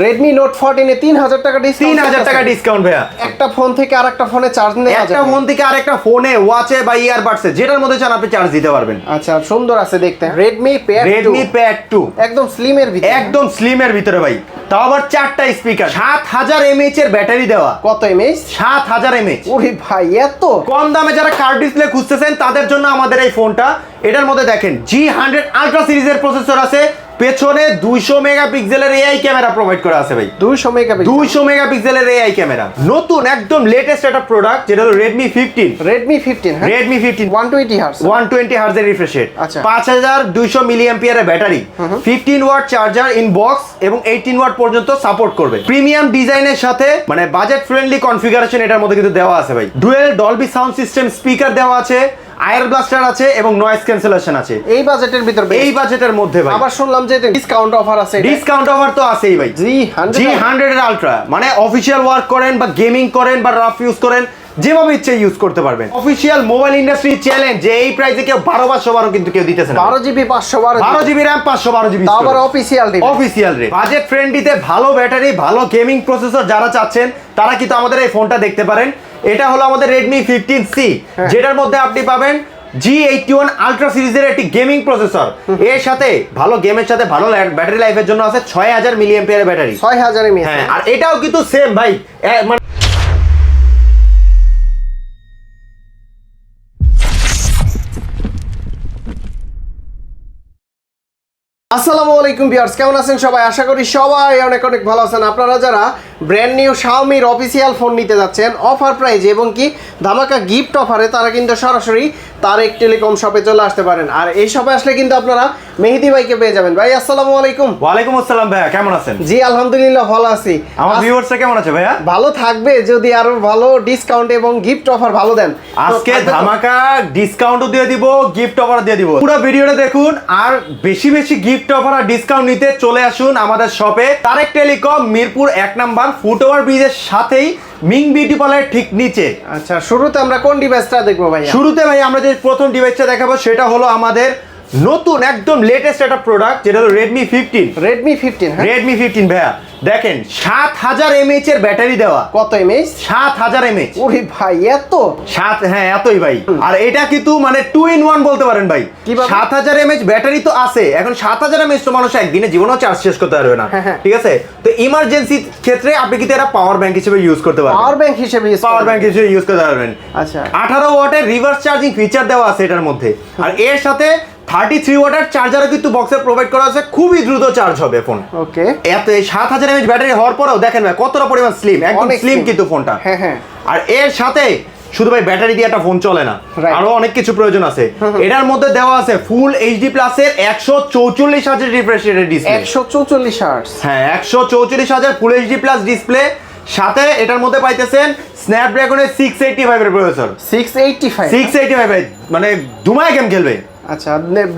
Redmi note ফোরটিনে তিন হাজার টাকা তিন ডিসকাউন্ট হাজার টাকা ডিসকাউন্ট ভাইয়া। একটা ফোন থেকে আরেকটা ফোনে চার্জ নেওয়া একটা ফোন থেকে আরেকটা ফোনে ওয়াচে বা ইয়ারবাডসে যেটার মধ্যে চান আপনি চার্জ দিতে পারবেন। আচ্ছা সুন্দর আছে দেখতে। Redmi pad Redmi pad two একদম স্লিমের ভিতরে। একদম স্লিমের ভিতরে ভাই। তাও আবার চারটা স্পিকার সাত হাজার এমএইচ এর ব্যাটারি দেওয়া। কত এমএইচ সাত হাজার এমএইচ ওরে ভাই এত? কম দামে যারা কার্ড ডিসপ্লে খুঁজতেছেন তাদের জন্য আমাদের এই ফোনটা এটার মধ্যে দেখেন জি হান্ড্রেড আলট্রা সিরিজের প্রসেসর আছে। পেছনে দুইশো মেগাপিক্সেলের এআই ক্যামেরা প্রোভাইড করা আছে ভাই। দুইশো মেগাপিক্সেল। দুইশো মেগাপিক্সেলের এআই ক্যামেরা নতুন একদম লেটেস্ট একটা প্রোডাক্ট যেটা হলো রেডমি ফিফটিন রেডমি ফিফটিন হ্যাঁ? Redmi fifteen one twenty hertz one twenty হার্জের refresh rate আচ্ছা। পাঁচ হাজার দুইশো মিলিয়াম্পিয়ারের battery fifteen watt charger in box এবং এইটিন ওয়াট পর্যন্ত সাপোর্ট করবে। প্রিমিয়াম ডিজাইনের সাথে মানে বাজেট ফ্রেন্ডলি কনফিগারেশন এটার মধ্যে কিন্তু দেওয়া আছে ভাই। Dual Dolby sound system speaker দেওয়া আছে। আয়ার ব্লাস্টার আছে এবং নয়েজ ক্যান্সেলেশন আছে। এই বাজেটের ভিতর এই বাজেটের মধ্যে ভাই। আবার শুনলাম যে ডিসকাউন্ট অফার আছে ডিসকাউন্ট অফার তো আছেই ভাই। জি জি হান্ড্রেড আলট্রা মানে অফিসিয়াল ওয়ার্ক করেন বা গেমিং করেন বা রাফ ইউজ করেন যেভাবে ইচ্ছে ইউজ করতে পারবেন। অফিসিয়াল মোবাইল ইন্ডাস্ট্রি চ্যালেঞ্জ যে এই প্রাইসে কেউ বারো পাঁচশো বারো কিন্তু কেউ দিতেছে বারো জিবি পাঁচশো বারো বারো জিবি র্যাম পাঁচশো বারো জিবি তাও আবার অফিসিয়াল অফিসিয়াল রেট বাজেট ফ্রেন্ডলিতে ভালো ব্যাটারি ভালো গেমিং প্রসেসর যারা চাচ্ছেন তারা কিন্তু আমাদের এই ফোনটা দেখতে পারেন। এটা হলো আমাদের রেডমি ফিফটিন সি। যেটার মধ্যে আপনি পাবেন জি এইটটি ওয়ান আলট্রা সিরিজের একটি গেমিং প্রসেসর এর সাথে ভালো গেমের সাথে ভালো ব্যাটারি লাইফের জন্য আছে ছয় হাজার ব্যাটারি ছয় হাজার হ্যাঁ আর এটাও কিন্তু সেম ভাই। মানে আসসালামু আলাইকুম ভিউয়ার্স কেমন আছেন সবাই? আশা করি সবাই অনেক অনেক ভালো আছেন। আপনারা যারা ব্র্যান্ড নিউ শাওমির অফিসিয়াল ফোন নিতে যাচ্ছেন অফার প্রাইজে এবং কি ধামাকা গিফট অফারে তারা কিন্তু সরাসরি তারেক টেলিকম শপে চলে আসতে পারেন। আর এই শপে আসলে কিন্তু আপনারা মেহেদি ভাইকে পেয়ে যাবেন। ভাই আসসালামু আলাইকুম ওয়ালাইকুম আসসালাম ভাইয়া কেমন আছেন? জি আলহামদুলিল্লাহ ভালো আছি। আমার ভিউয়ার্সরা কেমন আছে ভাইয়া? ভালো থাকবে যদি আরও ভালো ডিসকাউন্ট এবং গিফট অফার ভালো দেন। আজকে ধামাকা ডিসকাউন্টও দিয়ে দিব গিফট অফার দিয়ে দিব। পুরো ভিডিওটা দেখুন আর বেশি বেশি গিফট অফার আর ডিসকাউন্ট নিতে চলে আসুন আমাদের শপে তারেক টেলিকম মিরপুর এক নাম্বার ফুটওভার ব্রিজের সাথেই মিং বিউটি পার্লার ঠিক নিচে। আচ্ছা শুরুতে আমরা কোন ডিভাইসটা দেখব ভাই শুরুতে ভাই আমরা যে প্রথম ডিভাইসটা দেখাবো সেটা হলো আমাদের নতুন একদম লেটেস্ট একটা প্রোডাক্ট যেটা হলো রেডমি ফিফটিন রেডমি ফিফটিন হ্যাঁ। রেডমি ফিফটিন ভাইয়া। দেখেন সাত হাজার এমএইচ এর ব্যাটারি দেওয়া। কত এমএইচ সাত হাজার এমএইচ ওরে ভাই এত? সাত হ্যাঁ এতই ভাই। আর এটা কিন্তু মানে টু ইন ওয়ান বলতে পারেন ভাই? সাত হাজার এমএচ ব্যাটারি তো আছে। এখন সাত হাজার এমএচ তো মানুষ একদিনে জীবনেও চার্জ শেষ করতে পারবে না। হ্যাঁ, হ্যাঁ। ঠিক আছে? তো ইমার্জেন্সি ক্ষেত্রে আপনি কিন্তু এটা পাওয়ার ব্যাংক হিসেবে ইউজ করতে পারবেন। পাওয়ার ব্যাংক হিসেবে পাওয়ার। ব্যাংক হিসেবে ইউজ করতে পারবেন। আচ্ছা। আঠারো ওয়াটের রিভার্স চার্জিং ফিচার দেওয়া আছে এটার মধ্যে। আর এর সাথে থার্টি থ্রি ওয়াটার চার্জারও কিন্তু বক্সে প্রোভাইড করা আছে খুবই দ্রুত চার্জ হবে ফোন ওকে। এত সাত হাজার এমএচ ব্যাটারি হওয়ার পরেও দেখেন ভাই কতটা পরিমাণ স্লিম একদম স্লিম কিন্তু ফোনটা হ্যাঁ হ্যাঁ। আর এর সাথে শুধু ভাই ব্যাটারি দিয়ে একটা ফোন চলে না. আরও অনেক কিছু প্রয়োজন আছে। এটার মধ্যে দেওয়া আছে ফুল এইচডি প্লাস এর একশো চৌচল্লিশ হাজার রিফ্রেশ রেটের ডিসপ্লে একশো চৌচল্লিশ হ্যাঁ একশো চৌচল্লিশ হাজার ফুল এইচডি প্লাস ডিসপ্লে সাথে এটার মধ্যে পাইতেছেন স্ন্যাপড্রাগনের সিক্স এইটি ফাইভের processor six eighty five six eighty five মানে ধুমায় গেম খেলবে। আচ্ছা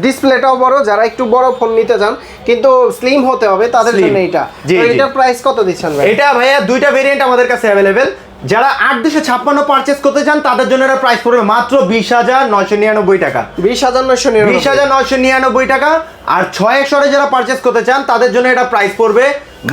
ডিসপ্লেটাও বড় যারা একটু বড় ফোন নিতে চান কিন্তু স্লিম হতে হবে তাদের জন্য এটা। এটার প্রাইস কত দিচ্ছেন ভাই? এটা ভাইয়া দুইটা ভেরিয়েন্ট আমাদের কাছে অ্যাভেলেবেল যারা আট দুশো ছাপ্পান্ন পারচেস করতে চান তাদের জন্য এটা প্রাইস পড়বে মাত্র বিশ হাজার নয়শো নিরানব্বই টাকা। বিশ হাজার নয়শো বিশ হাজার নয়শো নিরানব্বই টাকা। আর ছয় একশোরে যারা পারচেস করতে চান তাদের জন্য এটা প্রাইস পড়বে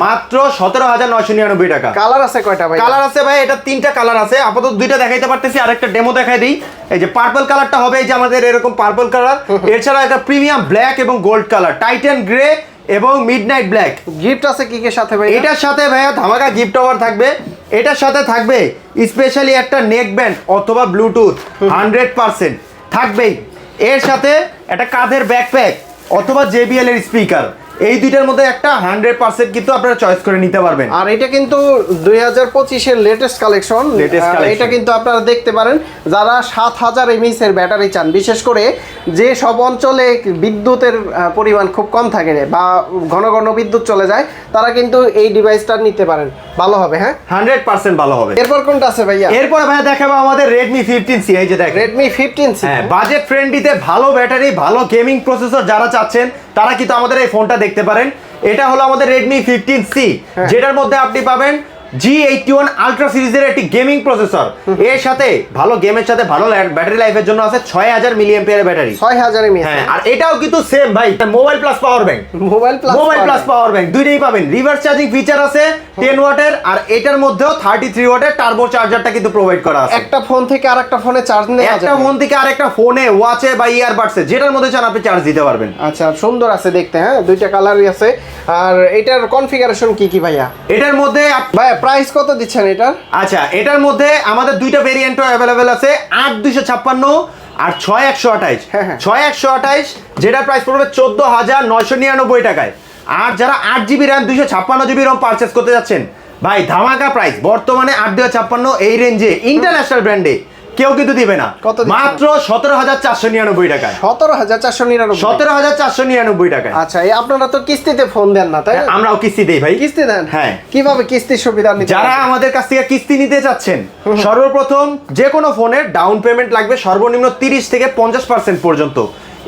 মাত্র সতেরো হাজার নয়শো নিরানব্বই টাকা। কালার আছে কয়টা ভাই? কালার আছে ভাই এটা তিনটা কালার আছে। আপাতত দুইটা দেখাইতে পারতেছি আর একটা ডেমো দেখাই দিই। এই যে পার্পল কালারটা হবে এই যে আমাদের এরকম পার্পল কালার এছাড়া একটা প্রিমিয়াম ব্ল্যাক এবং গোল্ড কালার টাইটান গ্রে এবং মিড নাইট ব্ল্যাক গিফট আছে কি কে সাথে ভাই এটার সাথে ভাইয়া ধামাকা গিফট ওভার থাকবে। এটার সাথে থাকবে স্পেশালি একটা নেক ব্যান্ড অথবা ব্লুটুথ হান্ড্রেড পারসেন্ট থাকবেই। এর সাথে একটা কাঁধের ব্যাকপ্যাক অথবা জেবিএল এর স্পিকার এই দুইটার মধ্যে একটা হান্ড্রেড পার্সেন্ট কিন্তু আপনারা চয়েস করে নিতে পারবেন। আর এটা কিন্তু দুই হাজার পঁচিশের লেটেস্ট কালেকশন এটা কিন্তু আপনারা দেখতে পারেন যারা সাত হাজার এমএইচ এর ব্যাটারি চান বিশেষ করে যে সব অঞ্চলে বিদ্যুতের পরিমাণ খুব কম থাকে বা ঘন ঘন বিদ্যুৎ চলে যায় তারা কিন্তু এই ডিভাইসটা নিতে পারেন। ভালো হবে হ্যাঁ? হান্ড্রেড পার্সেন্ট ভালো হবে। এরপর কোনটা আছে ভাইয়া? এরপর ভাইয়া দেখাবো আমাদের রেডমি ফিফটিন সি এই যে দেখ রেডমি ফিফটিন সি হ্যাঁ বাজেট ফ্রেন্ডলিতে ভালো ব্যাটারি ভালো গেমিং প্রসেসর যারা চাচ্ছেন তারা কিন্তু আমাদের এই ফোনটা দেখতে পারেন এটা হলো আমাদের রেডমি ফিফটিন সি। যেটার মধ্যে আপনি পাবেন জি এইটটি ওয়ান আলট্রা সিরিজের একটি গেমিং প্রসেসর এর সাথে ভালো গেমের সাথে ভালো ব্যাটারি লাইফের জন্য আছে ছয় হাজার মিলিয়াম ব্যাটারি ছয় হাজার হ্যাঁ আর এটাও কিন্তু সেম ভাই mobile plus power bank mobile plus mobile plus power bank দুইটাই পাবেন। রিভার্স চার্জিং ফিচার আছে টেন ওয়াটের আর এটার মধ্যেও থার্টি থ্রি ওয়াটের টার্বো চার্জারটা কিন্তু প্রোভাইড করা আছে। একটা ফোন থেকে আরেকটা ফোনে চার্জ নেওয়া একটা ফোন থেকে আরেকটা ফোনে ওয়াচে বা ইয়ারবাডসে যেটার মধ্যে চান আপনি চার্জ দিতে পারবেন। আচ্ছা সুন্দর আছে দেখতে হ্যাঁ? দুইটা কালারই আছে। আর এটার কনফিগারেশন কি কি ভাইয়া? এটার মধ্যে ভাইয়া প্রাইস কত দিচ্ছেন এটার? আচ্ছা এটার মধ্যে আমাদের দুইটা ভেরিয়েন্টও অ্যাভেলেবেল আছে আট দুইশো ছাপ্পান্ন আর ছয় একশো আঠাইশ। হ্যাঁ, হ্যাঁ। ছয় একশো আঠাইশ যেটার প্রাইস পড়বে চোদ্দ হাজার নয়শো নিরানব্বই টাকায়। আর যারা আট জিবি র্যাম দুইশো ছাপ্পান্ন জিবি রম পারচেস করতে যাচ্ছেন ভাই ধামাকা প্রাইস বর্তমানে আট দুশো ছাপ্পান্ন এই রেঞ্জে ইন্টারন্যাশনাল ব্র্যান্ডে কেউ কিন্তু দিবে না। কত মাত্র সতেরো হাজার চারশো নিরানব্বই টাকায়। সতেরো হাজার চারশো নিরানব্বই। সতেরো হাজার চারশো নিরানব্বই টাকায়। আচ্ছা আপনারা তো কিস্তিতে ফোন দেন না তাই আমরাও কিস্তি দেই ভাই। কিস্তি দেন? হ্যাঁ। কীভাবে কিস্তির সুবিধা নিতে যারা আমাদের কাছ থেকে কিস্তি নিতে চাচ্ছেন সর্বপ্রথম যে কোনো ফোনের ডাউন পেমেন্ট লাগবে সর্বনিম্ন তিরিশ থেকে পঞ্চাশ পার্সেন্ট পর্যন্ত।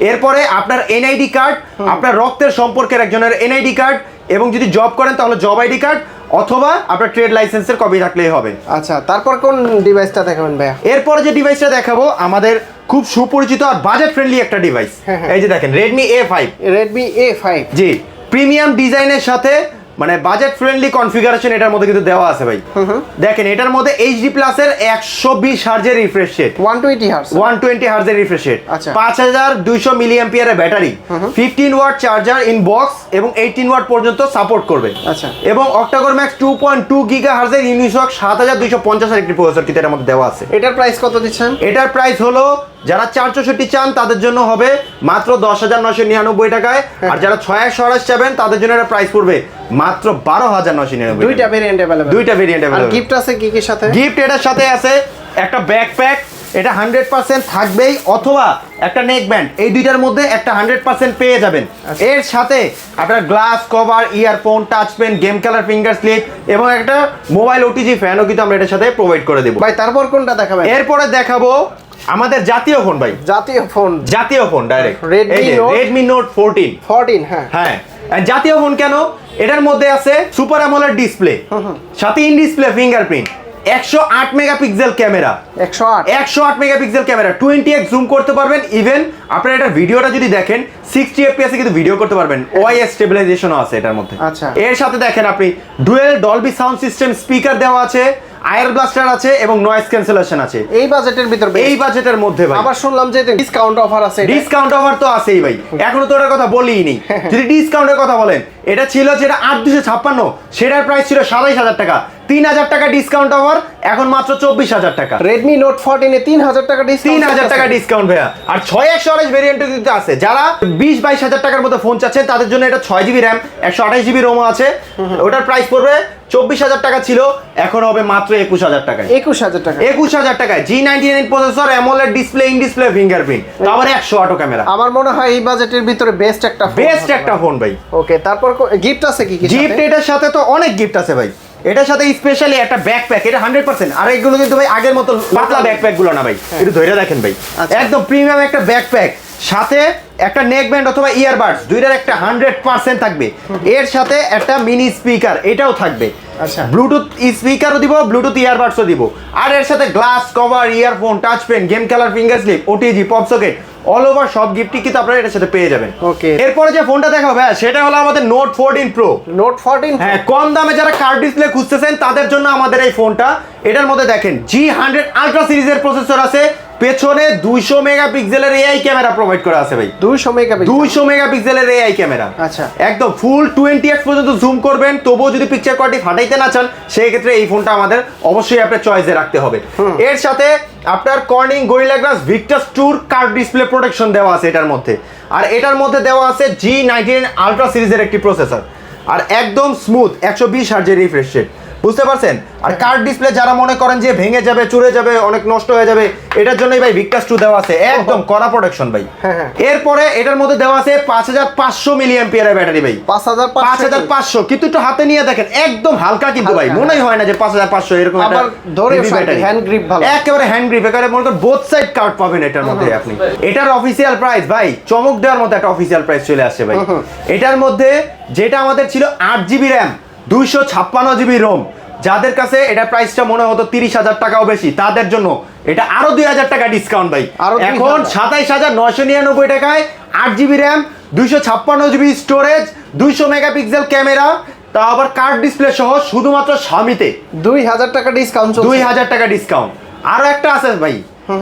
এরপরে আপনার এনআইডি কার্ড আপনার রক্তের সম্পর্কের একজনের এনআইডি কার্ড এবং যদি জব করেন তাহলে জব আইডি কার্ড অথবা আপনার ট্রেড লাইসেন্সের কপি থাকলেই হবে। আচ্ছা তারপর কোন ডিভাইসটা দেখাবেন ভাইয়া? এরপর যে ডিভাইসটা দেখাবো আমাদের খুব সুপরিচিত আর বাজেট ফ্রেন্ডলি একটা ডিভাইস হ্যাঁ, হ্যাঁ। এই যে দেখেন Redmi A five Redmi A five G premium ডিজাইনের সাথে মানে বাজেট ফ্রেন্ডলি কনফিগারেশন এটার মধ্যে কিন্তু দেওয়া আছে ভাই। দেখেন এটার মধ্যে এইচডি প্লাসের একশো বিশ হার্জের refresh rate one twenty hertz one twenty হার্জের refresh rate. পাঁচ হাজার দুইশো মিলি এম্পিয়ারের battery fifteen watt charger in box এবং এইটিন ওয়াট পর্যন্ত সাপোর্ট করবে। আচ্ছা। এবং অক্টাগোর max two point two giga হার্জের Unisoc সাত হাজার দুইশো পঞ্চাশের একটি প্রসেসর কিন্তু এটার মধ্যে দেওয়া আছে। এটার প্রাইস কত দিচ্ছেন? এটার প্রাইস হলো যারা চার চৌষট্টি চান তাদের জন্য হবে মাত্র দশ হাজার নশো নিরানব্বই টাকায়। আর যারা ছয় একশো আড়াইশ চাবেন তাদের জন্য এটা প্রাইস পড়বে মাত্র বারো হাজার নশো নিরানব্বই দুইটা ভেরিয়েন্ট দুইটা ভেরিয়েন্ট গিফট আছে কি কি সাথে? গিফট এটার সাথে আছে একটা ব্যাকপ্যাক এটা হান্ড্রেড পার্সেন্ট থাকবেই অথবা একটা নেক ব্যান্ড এই দুইটার মধ্যে একটা হান্ড্রেড পার্সেন্ট পেয়ে যাবেন। আচ্ছা। এর সাথে আপনার glass cover earphone touch pen game খেলার ফিঙ্গার স্লিপ এবং একটা মোবাইল ওটিজি ফ্যানও কিন্তু আমরা এটার সাথে প্রোভাইড করে দেবো। ভাই তারপর কোনটা দেখাবেন? এরপরে দেখাবো আমাদের জাতীয় ফোন ভাই। জাতীয় ফোন জাতীয় phone direct Note- Redmi note fourteen fourteen হ্যাঁ। হ্যাঁ। জাতীয় ফোন কেন? এটার মধ্যে আছে সুপার অ্যামোলেড ডিসপ্লে সাথে ইন ডিসপ্লে ফিঙ্গারপ্রিন্ট একশো আট মেগাপিক্সেল ক্যামেরা একশো আট। একশো আট megapixel camera twenty X zoom করতে পারবেন। ইভেন আপনার এটা ভিডিওটা যদি দেখেন সিক্সটি এফপিএস কিন্তু ভিডিও করতে পারবেন। ওয়াইএস স্টেবিলাইজেশনও আছে এটার মধ্যে। আচ্ছা। এর সাথে দেখেন আপনি dual Dolby sound system speaker দেওয়া আছে। আয়ার ব্লাস্টার আছে এবং নয়েজ ক্যান্সেলেশন আছে। এই বাজেটের ভিতর এই বাজেটের মধ্যে ভাই। আবার শুনলাম যে ডিসকাউন্ট অফার আছে ডিসকাউন্ট অফার তো আছেই ভাই। এখনও তো ওটার কথা বলিই নি। যদি ডিসকাউন্টের কথা বলেন এটা ছিল যেটা আট দুশো ছাপ্পান্ন সেটার প্রাইস ছিল সাতাইশ হাজার টাকা। তিন হাজার টাকা ডিসকাউন্ট অফার এখন মাত্র চব্বিশ হাজার টাকা। রেডমি নোট ফোরটিনে তিন হাজার টাকা তিন হাজার টাকা ডিসকাউন্ট ভাইয়া। আর ছয় একশো আঠাশ ভেরিয়েন্টও কিন্তু আছে। যারা বিশ বাইশ হাজার টাকার মতো ফোন চাচ্ছেন তাদের জন্য এটা ছয় জিবি র্যাম একশো আঠাশ জিবি রোমও আছে। ওটার প্রাইস পড়বে চব্বিশ হাজার টাকা ছিল এখন হবে মাত্র একুশ হাজার টাকায়। একুশ হাজার টাকা। একুশ হাজার টাকায় G ninety nine processor AMOLED display in display fingerprint তারপরে একশো অটো ক্যামেরা আমার মনে হয় এই বাজেটের ভিতরে বেস্ট একটা বেস্ট একটা ফোন ভাই। ওকে তারপর গিফট আছে কি গিফট? এটার সাথে তো অনেক গিফট আছে ভাই। এটার সাথে স্পেশালি একটা ব্যাকপ্যাক এটা হান্ড্রেড পার্সেন্ট আর এগুলো কিন্তু ভাই আগের মতো পাতলা ব্যাকপ্যাকগুলো না ভাই একটু ধরে দেখেন ভাই। আচ্ছা। একদম প্রিমিয়াম একটা ব্যাকপ্যাক সাথে একটা নেক ব্যান্ড অথবা ইয়ারবাডস দুইটার একটা হান্ড্রেড পার্সেন্ট থাকবে। এর সাথে একটা মিনি স্পিকার এটাও থাকবে। আচ্ছা। ব্লুটুথ স্পিকারও দিব ব্লুটুথ ইয়ারবাডসও দিব। আর এর সাথে glass cover earphone touch pen game খেলার finger sleeve OTG pop socket all over সব গিফটই কিন্তু আপনারা এটার সাথে পেয়ে যাবেন। ওকে এরপরে যে ফোনটা দেখাবো হ্যাঁ সেটা হলো আমাদের note fourteen pro note fourteen হ্যাঁ কম দামে যারা কার্ড ডিসপ্লে খুঁজতেছেন তাদের জন্য আমাদের এই ফোনটা এটার মধ্যে দেখেন জি হান্ড্রেড আলট্রা সিরিজের প্রসেসর আছে পেছনে দুইশো মেগাপিক্সেলের এআই ক্যামেরা প্রোভাইড করা আছে ভাই। দুইশো মেগাপিক্সেল। দুইশো মেগাপিক্সেলের এআই ক্যামেরা আচ্ছা। একদম ফুল টোয়েন্টি এক্স পর্যন্ত জুম করবেন তবুও যদি পিকচার কোয়ালিটি ফাটাইতে না চান সেই ক্ষেত্রে এই ফোনটা আমাদের অবশ্যই আপনার চয়েসে রাখতে হবে। এর সাথে আপনার কর্নিং গরিলা গ্লাস ভিক্টাস টুর কার্ড ডিসপ্লে প্রোটেকশন দেওয়া আছে এটার মধ্যে। আর এটার মধ্যে দেওয়া আছে জি নাইনটি আলট্রা সিরিজের একটি প্রসেসর আর একদম স্মুথ একশো বিশ হার্জের রিফ্রেশ রেট বুঝতে পারছেন? আর কার্ড ডিসপ্লে যারা মনে করেন যে ভেঙে যাবে চুরে যাবে অনেক নষ্ট হয়ে যাবে এটার জন্যই ভাই ভিক্টাস টু দেওয়া আছে। একদম কড়া প্রোটেকশন ভাই। হ্যাঁ, হ্যাঁ। এরপরে এটার মধ্যে দেওয়া আছে পাঁচ হাজার পাঁচশো মিলি এম্পিয়ারের ব্যাটারি ভাই। পাঁচ হাজার পাঁচ হাজার পাঁচশো। কিন্তু একটু হাতে নিয়ে দেখেন একদম হালকা কিন্তু ভাই। মনেই হয় না যে পাঁচ হাজার পাঁচশো এরকম ধরে hand grip ভালো। একেবারে হ্যান্ড গ্রিপ একেবারে মনে করেন বোথ সাইড কার্ড পাবেন এটার মধ্যে আপনি। এটার অফিসিয়াল প্রাইস ভাই চমক দেওয়ার মতো একটা অফিসিয়াল প্রাইস চলে আসছে ভাই। এটার মধ্যে যেটা আমাদের ছিল আট জিবি র্যাম দুইশো ছাপ্পান্ন জিবি রোম যাদের কাছে এটা প্রাইসটা মনে হতো তিরিশ হাজার টাকাও বেশি তাদের জন্য এটা আরও দুই হাজার টাকা ডিসকাউন্ট ভাই। আরও 2000 এখন সাতাইশ হাজার নয়শো নিরানব্বই টাকায় আট জিবি র্যাম দুইশো ছাপ্পান্ন জিবি স্টোরেজ দুইশো মেগাপিক্সেল ক্যামেরা তা আবার কার্ড ডিসপ্লে সহ শুধুমাত্র স্বামীতে। দুই হাজার টাকা ডিসকাউন্ট দুই হাজার টাকা ডিসকাউন্ট আরও একটা আছে ভাই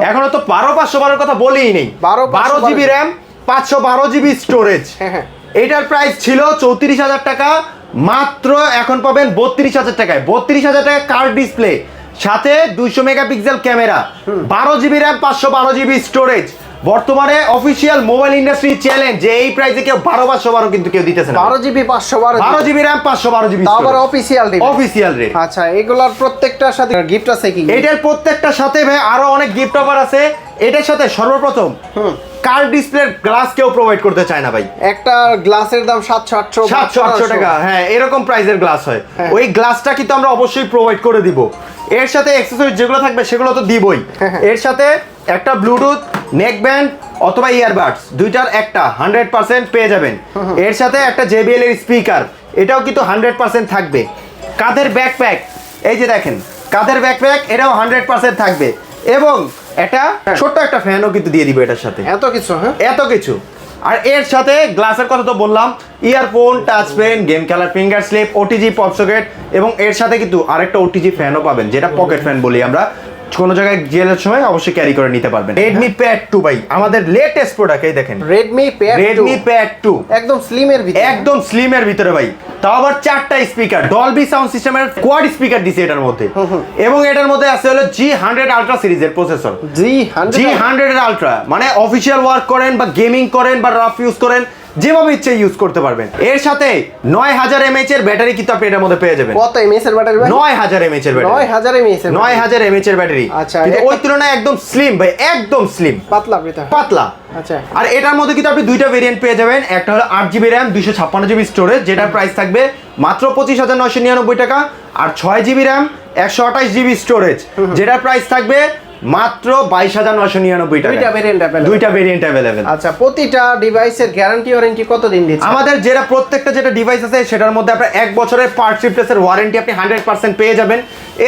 এখনও তো বারো পাঁচশো বারোর কথা বলেই নেই। 12 বারো জিবি র্যাম পাঁচশো বারো জিবি স্টোরেজ হ্যাঁ, হ্যাঁ। এটার প্রাইস ছিল চৌত্রিশ হাজার টাকা মাত্র এখন পাবেন বত্রিশ হাজার টাকায়। বত্রিশ হাজার টাকা কার্ড ডিসপ্লে সাথে দুইশো মেগাপিক্সেল ক্যামেরা বারো জিবি র্যাম পাঁচশো বারো জিবি স্টোরেজ বর্তমানে অফিসিয়াল মোবাইল ইন্ডাস্ট্রি চ্যালেঞ্জ যে এই প্রাইসে কেউ বারো পাঁচশো বারো কিন্তু কেউ দিতেছে বারো জিবি পাঁচশো বারো বারো জিবি র্যাম পাঁচশো বারো জিবি আবার অফিসিয়াল অফিসিয়াল রেট আচ্ছা এগুলোর প্রত্যেকটার সাথে গিফট আছে কি? এটার প্রত্যেকটার সাথে ভাই আরও অনেক গিফট অফার আছে। এটার সাথে সর্বপ্রথম কার ডিসপ্লের গ্লাস কেউ প্রোভাইড করতে চায় না ভাই? একটা গ্লাসের দাম সাতশো আটশো সাতশো আটশো টাকা হ্যাঁ এরকম প্রাইসের গ্লাস হয়। হ্যাঁ। ওই গ্লাসটা কিন্তু আমরা অবশ্যই প্রোভাইড করে দিব। এর সাথে অ্যাক্সেসরিজ যেগুলো থাকবে সেগুলো তো দিবই। হ্যাঁ, হ্যাঁ। এর সাথে একটা ব্লুটুথ নেক ব্যান্ড অথবা ইয়ারবাডস দুইটার একটা হান্ড্রেড পার্সেন্ট পেয়ে যাবেন। এর সাথে একটা জেবিএল এর স্পিকার এটাও কিন্তু হান্ড্রেড পার্সেন্ট থাকবে। কাঁধের ব্যাকপ্যাক এই যে দেখেন কাঁধের ব্যাকপ্যাক এটাও হান্ড্রেড পার্সেন্ট থাকবে। এবং এটা ছোট্ট একটা ফ্যানও কিন্তু দিয়ে দিবে এটার সাথে। এত কিছু হ্যাঁ? এত কিছু। আর এর সাথে গ্লাসের কথা তো বললাম ইয়ারফোন টাচ পেন গেম খেলার finger sleeve OTG pop socket এবং এর সাথে কিন্তু আরেকটা ওটিজি ফ্যানও পাবেন যেটা পকেট ফ্যান বলি আমরা। কোনো জায়গায় গেলের সময় অবশ্যই ক্যারি করে নিতে পারবেন। রেডমি প্যাড টু ভাই আমাদের লেটেস্ট প্রোডাক্ট এই দেখেন। Redmi pad Redmi pad two একদম স্লিমের ভিতরে। একদম স্লিমের ভিতরে ভাই। তাও আবার চারটা স্পিকার ডলবি সাউন্ড সিস্টেমের কোয়াড স্পিকার দিছে এটার মধ্যে। এবং এটার মধ্যে আছে হলো জি হান্ড্রেড আলট্রা সিরিজের processor G G hundred ultra মানে অফিসিয়াল ওয়ার্ক করেন বা গেমিং করেন বা রাফ ইউজ করেন যেভাবে ইচ্ছে ইউজ করতে পারবেন। এর সাথে নয় হাজার এমএচ এর ব্যাটারি কিন্তু আপনি এটার মধ্যে পেয়ে যাবেন। কত এমএস এর ব্যাটারি নয় হাজার এমএচ এর নয় ব্যাটারি হাজার এমএস এর নয় হাজার এমএচ এর ব্যাটারি আচ্ছা, কিন্তু ওই তুলনায় একদম স্লিম ভাই একদম স্লিম পাতলা পাতলা। আচ্ছা। আর এটার মধ্যে কিন্তু আপনি দুইটা ভেরিয়েন্ট পেয়ে যাবেন। একটা হলো আট জিবি র্যাম দুইশো ছাপ্পান্ন জিবি স্টোরেজ যেটার প্রাইস থাকবে মাত্র পঁচিশ হাজার নয়শো নিরানব্বই টাকা। আর ছয় জিবি র্যাম একশো আঠাশ জিবি স্টোরেজ যেটার প্রাইস থাকবে মাত্র বাইশ হাজার নয়শো নিরানব্বই টাকা। দুইটা ভেরিয়েন্ট দুইটা ভেরিয়েন্ট অ্যাভেলেবেল আচ্ছা প্রতিটা ডিভাইসের গ্যারান্টি ওয়ারেন্টি কতদিন দিচ্ছে? আমাদের যেটা প্রত্যেকটা যেটা ডিভাইস আছে সেটার মধ্যে আপনার এক বছরের পার্ট রিপ্লেসের ওয়ারেন্টি আপনি হান্ড্রেড পার্সেন্ট পেয়ে যাবেন।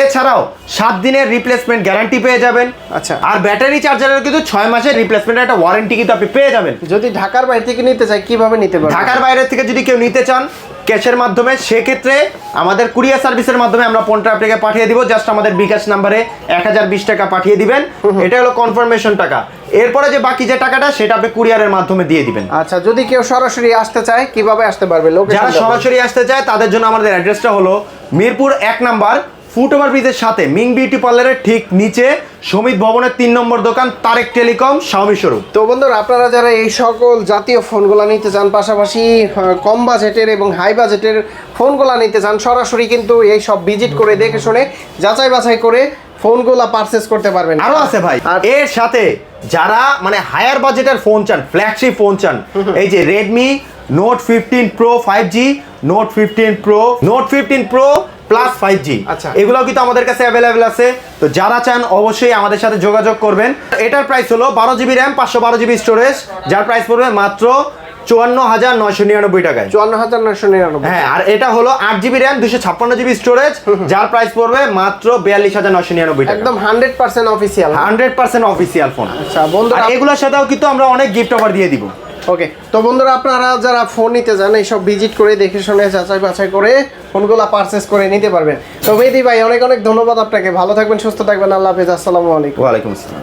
এছাড়াও সাত দিনের রিপ্লেসমেন্ট গ্যারান্টি পেয়ে যাবেন। আচ্ছা। আর ব্যাটারি চার্জারের কিন্তু ছয় মাসের রিপ্লেসমেন্টের একটা ওয়ারেন্টি কিন্তু আপনি পেয়ে যাবেন। যদি ঢাকার বাইরে থেকে নিতে চাই কীভাবে নিতে পারব ঢাকার বাইরে থেকে যদি কেউ নিতে চান ক্যাশের মাধ্যমে সেক্ষেত্রে আমাদের কুরিয়ার সার্ভিসের মাধ্যমে আমরা ফোনটা আপনাকে পাঠিয়ে দিব। জাস্ট আমাদের বিকাশ নাম্বারে এক হাজার বিশ টাকা পাঠিয়ে দিবেন। এটা হলো কনফার্মেশন টাকা। এরপরে যে বাকি যে টাকাটা সেটা আপনি কুরিয়ারের মাধ্যমে দিয়ে দিবেন। আচ্ছা যদি কেউ সরাসরি আসতে চায় কীভাবে আসতে পারবে? যারা সরাসরি আসতে চায় তাদের জন্য আমাদের অ্যাড্রেসটা হলো মিরপুর এক নাম্বার ফুট ওভার ব্রিজের সাথে মিং বিউটি পার্লারের ঠিক নিচে সমিত ভবনের তিন নম্বর দোকান তারেক টেলিকম স্বামী স্বরূপ। তো বন্ধুরা আপনারা যারা এই সকল জাতীয় ফোনগুলো নিতে চান পাশাপাশি কম বাজেটের এবং হাই বাজেটের ফোনগুলো নিতে চান সরাসরি কিন্তু এই সব ভিজিট করে দেখে শুনে যাচাই বাছাই করে ফোনগুলা পারচেস করতে পারবেন। আরও আছে ভাই। আর এর সাথে যারা মানে হায়ার বাজেটের ফোন চান ফ্ল্যাগশিপ ফোন চান এই যে Redmi note fifteen pro five G note fifteen pro note fifteen pro plus five G আচ্ছা। এগুলো কিন্তু আমাদের কাছে অ্যাভেলেবেল আছে। তো যারা চান অবশ্যই আমাদের সাথে যোগাযোগ করবেন। এটার প্রাইস হলো বারো জিবি র্যাম পাঁচশো বারো জিবি স্টোরেজ যার প্রাইস পড়বে মাত্র চুয়ান্ন হাজার নয়শো নিরানব্বই টাকায়। চুয়ান্ন হাজার নয়শো নিরানব্বই। হ্যাঁ আর এটা হলো আট জিবি র্যাম দুশো ছাপ্পান্ন জিবি স্টোরেজ যার প্রাইস পড়বে মাত্র বিয়াল্লিশ হাজার নয়শো নিরানব্বই টাকা। একদম hundred percent official hundred percent official phone আচ্ছা বন্ধুরা আর এগুলোর সাথেও কিন্তু আমরা অনেক গিফট অফার দিয়ে দিব। ওকে তো বন্ধুরা, আপনারা যারা ফোন নিতে যান এইসব ভিজিট করে দেখে শুনে যাচাই বাছাই করে ফোনগুলো পারচেস করে নিতে পারবেন। তো মেহেদি ভাই, অনেক অনেক ধন্যবাদ আপনাকে। ভালো থাকবেন, সুস্থ থাকবেন। আল্লাহ হাফেজ। আসসালামু আলাইকুম। ওয়ালাইকুম আসসালাম।